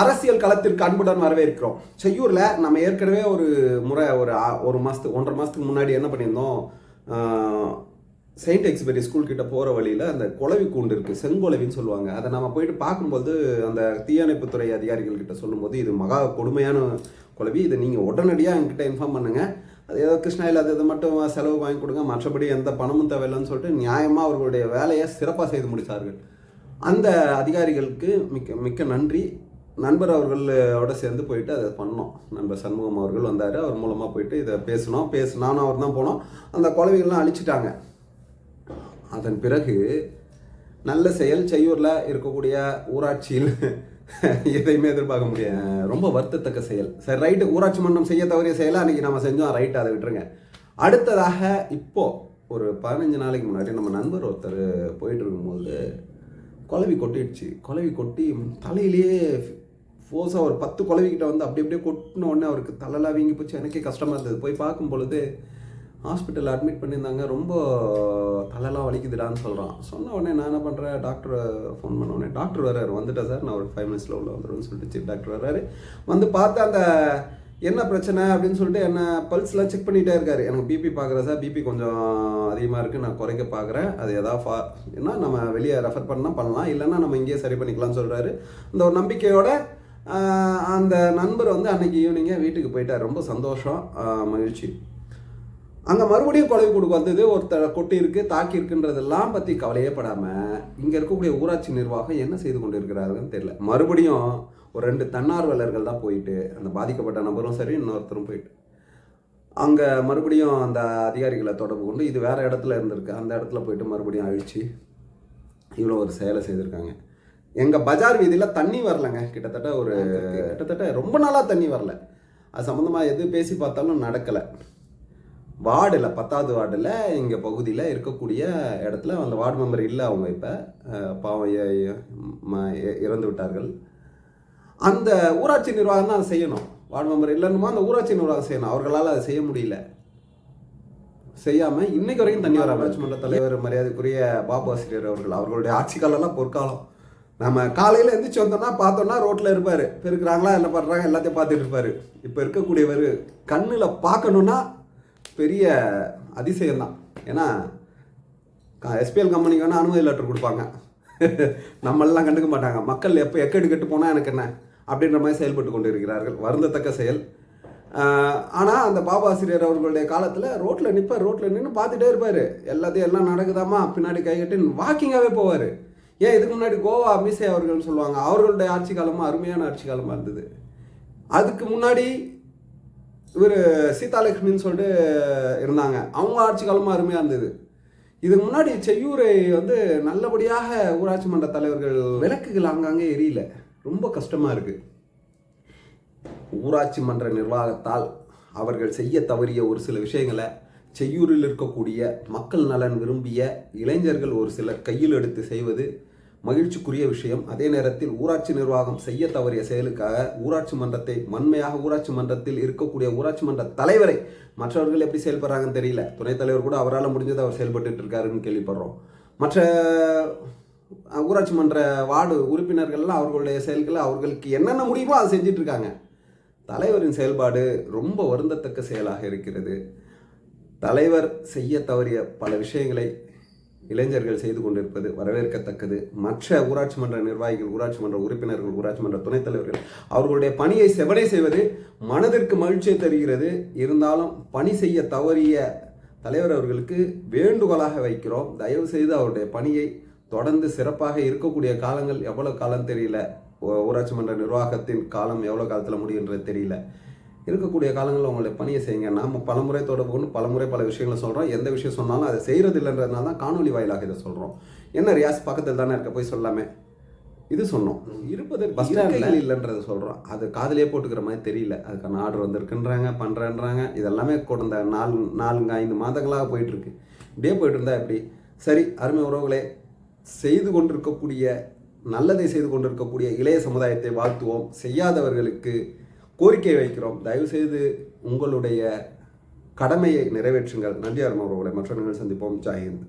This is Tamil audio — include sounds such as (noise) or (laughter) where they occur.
அரசியல் களத்திற்கு அன்புடன் வரவேற்கிறோம். செய்யூரில் நம்ம ஏற்கனவே ஒரு முறை ஒரு ஒரு மாதத்துக்கு ஒன்றரை மாதத்துக்கு முன்னாடி என்ன பண்ணியிருந்தோம்? செயின்ட் எக்ஸ்பெரி ஸ்கூல் கிட்ட போகிற வழியில் அந்த குளவி கூண்டு இருக்குது செங்கொலவின்னு சொல்லுவாங்க. அதை நம்ம போயிட்டு பார்க்கும்போது அந்த தீயணைப்புத்துறை அதிகாரிகள் கிட்ட சொல்லும்போது இது மகா கொடுமையான குளவி இதை நீங்கள் உடனடியாக என்கிட்ட இன்ஃபார்ம் பண்ணுங்கள் அது ஏதோ கிருஷ்ணாயில் அது இது மட்டும் செலவு வாங்கி கொடுங்க. மற்றபடி எந்த பணமும் தேவையில்லைன்னு சொல்லிட்டு நியாயமாக அவர்களுடைய வேலையை சிறப்பாக செய்து முடித்தார்கள் அந்த அதிகாரிகளுக்கு மிக்க மிக்க நன்றி. நண்பர் அவர்களோட சேர்ந்து போயிட்டு அதை பண்ணோம். நண்பர் சண்முகம் அவர்கள் வந்தார். அவர் மூலமாக போயிட்டு இதை பேசினோம். பேசு நானும் அவர் தான் போனோம். அந்த குழவைகள்லாம் அழிச்சிட்டாங்க. அதன் பிறகு நல்ல செயல் செய்யூரில் இருக்கக்கூடிய ஊராட்சியில் (laughs) எதையுமே எதிர்பார்க்க முடியாது ரொம்ப வருத்தத்தக்க செயல். சரி ரைட்டு. ஊராட்சி மன்றம் செய்ய தவறிய செயலாக அன்றைக்கி நம்ம செஞ்சோம். ரைட்டு அதை விட்டுருங்க. அடுத்ததாக இப்போ ஒரு பதினஞ்சு நாளைக்கு முன்னாடி நம்ம நண்பர் ஒருத்தர் போயிட்டு இருக்கும்போது குழவி கொட்டிடுச்சு. குழவி கொட்டி தலையிலேயே ஃபோர்ஸாக ஒரு பத்து குழவிக்கிட்ட வந்து அப்படி அப்படியே கொட்டின உடனே அவருக்கு தலைலாம் வீங்கி போச்சு. எனக்கே கஷ்டமாக இருந்தது. போய் பார்க்கும் பொழுது ஹாஸ்பிட்டலில் அட்மிட் பண்ணியிருந்தாங்க. ரொம்ப தலைலாம் வலிக்குதுடான்னு சொல்கிறான் சொன்ன உடனே நான் என்ன பண்ணுறேன் டாக்டரை ஃபோன் பண்ண உடனே டாக்டர் வர்றாரு. வந்துட்டேன் சார். நான் ஒரு ஃபைவ் மினிட்ஸில் உள்ள வந்துடுவேன்னு சொல்லிட்டு சீஃப் டாக்டர் வர்றாரு. வந்து பார்த்து அந்த என்ன பிரச்சனை அப்படின்னு சொல்லிட்டு என்ன பல்ஸ்லாம் செக் பண்ணிகிட்டே இருக்காரு. எனக்கு பிபி பார்க்குறேன் சார் பிபி கொஞ்சம் அதிகமாக இருக்குது நான் குறைக்க பார்க்குறேன். அது எதாவது ஃபா என்ன நம்ம வெளியே ரெஃபர் பண்ணால் பண்ணலாம். இல்லைன்னா நம்ம இங்கேயே சரி பண்ணிக்கலாம்னு சொல்கிறாரு இந்த ஒரு நம்பிக்கையோட அந்த நண்பர் வந்து அன்னைக்கு ஈவினிங்கே வீட்டுக்கு போயிட்டார். ரொம்ப சந்தோஷம். மகிழ்ச்சி. அங்கே மறுபடியும் கொலை கொடுக்க வந்தது. ஒருத்தர் கொட்டி இருக்கு தாக்கி இருக்குன்றதெல்லாம் பற்றி கவலையே படாமல் இங்கே இருக்கக்கூடிய ஊராட்சி நிர்வாகம் என்ன செய்து கொண்டு இருக்கிறாருன்னு தெரியல. மறுபடியும் ஒரு ரெண்டு தன்னார்வலர்கள் தான் போயிட்டு அந்த பாதிக்கப்பட்ட நபரும் சரி இன்னொருத்தரும் போயிட்டு. அங்கே மறுபடியும் அந்த அதிகாரிகளை தொடர்பு கொண்டு இது வேறு இடத்துல இருந்திருக்கு. அந்த இடத்துல போயிட்டு மறுபடியும் அழிச்சு இவ்வளோ ஒரு செயலை செய்திருக்காங்க. எங்கள் பஜார் வீதியில் தண்ணி வரலங்க. கிட்டத்தட்ட ஒரு கிட்டத்தட்ட ரொம்ப நாளாக தண்ணி வரல. அது சம்மந்தமாக எது பேசி பார்த்தாலும் நடக்கலை. வார்டில் பத்தாவது வார்டில் எங்கள் பகுதியில் இருக்கக்கூடிய இடத்துல அந்த வார்டு மெம்பர் இல்லை அவங்க இப்போ. பாவம் ம- இறந்து விட்டார்கள். அந்த ஊராட்சி நிர்வாகம் தான் அதை செய்யணும். வார்டு மெம்பர் இல்லைன்னுமா அந்த ஊராட்சி நிர்வாகம் செய்யணும். அவர்களால் அதை செய்ய முடியல. செய்யாமல் இன்னைக்கு வரைக்கும் தண்ணி வர ஊராட்சி மன்ற தலைவர் மரியாதைக்குரிய பாபு ஆசிரியர் அவர்கள் அவர்களுடைய ஆட்சி காலம்லாம் பொற்காலம். நம்ம காலையில் எந்திரிச்சு வந்தோம்னா பார்த்தோம்னா ரோட்டில் இருப்பார். பெருக்கிறாங்களா என்ன பண்ணுறாங்க எல்லாத்தையும் பார்த்துட்டு இருப்பார். இப்போ இருக்கக்கூடியவர் கண்ணில் பார்க்கணுன்னா பெரிய அதிசயம்தான் ஏன்னா எஸ்பிஎல் கம்பெனிக்கு வேணால் அனுமதி லெட்டர் கொடுப்பாங்க. (laughs) நம்மளெல்லாம் கண்டுக்க மாட்டாங்க. மக்கள் எப்போ எக்கெடு கெட்டு போனால் எனக்கு என்ன? அப்படின்ற மாதிரி செயல்பட்டு கொண்டு இருக்கிறார்கள் வருந்தத்தக்க செயல். ஆனால் அந்த பாபாசிரியர் அவர்களுடைய காலத்தில் ரோட்டில் நிற்பார் ரோட்டில் நின்று பார்த்துட்டே இருப்பார். எல்லாத்தையும் எல்லாம் நடக்குதாமா? பின்னாடி கைகட்டி வாக்கிங்காகவே போவார். ஏன் இதுக்கு முன்னாடி கோவா மீசை அவர்கள்னு சொல்லுவாங்க. அவர்களுடைய ஆட்சி காலமாக அருமையான ஆட்சி காலமாக இருந்தது. அதுக்கு முன்னாடி இவர் சீதாலட்சுமின்னு சொல்லிட்டு இருந்தாங்க. அவங்க ஆட்சி காலமாக அருமையாக இருந்தது. இதுக்கு முன்னாடி செய்யூரை வந்து நல்லபடியாக ஊராட்சி மன்ற தலைவர்கள் விளக்குகள் அங்கங்கே எரியல. ரொம்ப கஷ்டமாக இருக்குது ஊராட்சி மன்ற நிர்வாகத்தால் அவர்கள் செய்ய தவறிய ஒரு சில விஷயங்களை செய்யூரில் இருக்கக்கூடிய மக்கள் நலன் விரும்பிய இளைஞர்கள் ஒரு சிலர் கையில் எடுத்து செய்வது மகிழ்ச்சிக்குரிய விஷயம். அதே நேரத்தில் ஊராட்சி நிர்வாகம் செய்ய தவறிய செயலுக்காக ஊராட்சி மன்றத்தை வன்மையாக ஊராட்சி மன்றத்தில் இருக்கக்கூடிய ஊராட்சி மன்ற தலைவரை மற்றவர்கள் எப்படி செயல்படுறாங்கன்னு தெரியல. துணைத் தலைவர் கூட அவரால் முடிஞ்சதை அவர் செயல்பட்டு இருக்காருன்னு கேள்விப்படுறோம். மற்ற ஊராட்சி மன்ற வார்டு உறுப்பினர்கள்லாம் அவர்களுடைய செயல்களை அவர்களுக்கு என்னென்ன முடியுமோ அதை செஞ்சுட்டு இருக்காங்க தலைவரின் செயல்பாடு ரொம்ப வருந்தத்தக்க செயலாக இருக்கிறது. தலைவர் செய்ய தவறிய பல விஷயங்களை இளைஞர்கள் செய்து கொண்டிருப்பது வரவேற்கத்தக்கது. மற்ற ஊராட்சி மன்ற நிர்வாகிகள் ஊராட்சி மன்ற உறுப்பினர்கள் ஊராட்சி மன்ற துணைத் தலைவர்கள் அவர்களுடைய பணியை செவனை செய்வது மனதிற்கு மகிழ்ச்சியை தருகிறது. இருந்தாலும் பணி செய்ய தவறிய தலைவர் அவர்களுக்கு வேண்டுகோளாக வைக்கிறோம். தயவு செய்து அவருடைய பணியை தொடர்ந்து சிறப்பாக இருக்கக்கூடிய காலங்கள் எவ்வளவு காலம் தெரியல? ஊராட்சி மன்ற நிர்வாகத்தின் காலம் எவ்வளோ காலத்தில் முடியுன்றது தெரியல. இருக்கக்கூடிய காலங்களில் உங்களுடைய பணியை செய்யுங்க. நாம் பலமுறை தொடர்பு கொண்டு பலமுறை பல விஷயங்களை சொல்கிறோம் எந்த விஷயம் சொன்னாலும் அதை செய்கிறது இல்லைன்றதுனால தான் காணொலி வாயிலாக இதை சொல்கிறோம் என்ன ரியாஸ் பக்கத்தில் தானே இருக்க? போய் சொல்லாமே. இது சொன்னோம். இருப்பது பஸ் ஸ்டாண்டில் இல்லைன்றதை சொல்கிறோம் அது காதிலே போட்டுக்கிற மாதிரி தெரியல. அதுக்கான ஆர்டர் வந்திருக்குன்றாங்க பண்ணுறேன்றாங்க இதெல்லாமே கடந்த நாலு நான்கு ஐந்து மாதங்களாக போயிட்டுருக்கு இப்படியே போயிட்டு இருந்தா எப்படி? சரி அருமை உறவுகளே செய்து கொண்டிருக்கக்கூடிய நல்லதை செய்து கொண்டிருக்கக்கூடிய இளைய சமுதாயத்தை வாழ்த்துவோம். செய்யாதவர்களுக்கு கோரிக்கை வைக்கிறோம். தயவுசெய்து உங்களுடைய கடமையை நிறைவேற்றுங்கள். நன்றி அருமை மற்ற நிகழ்ச்சி சந்திப்போம். ஜாயிந்த்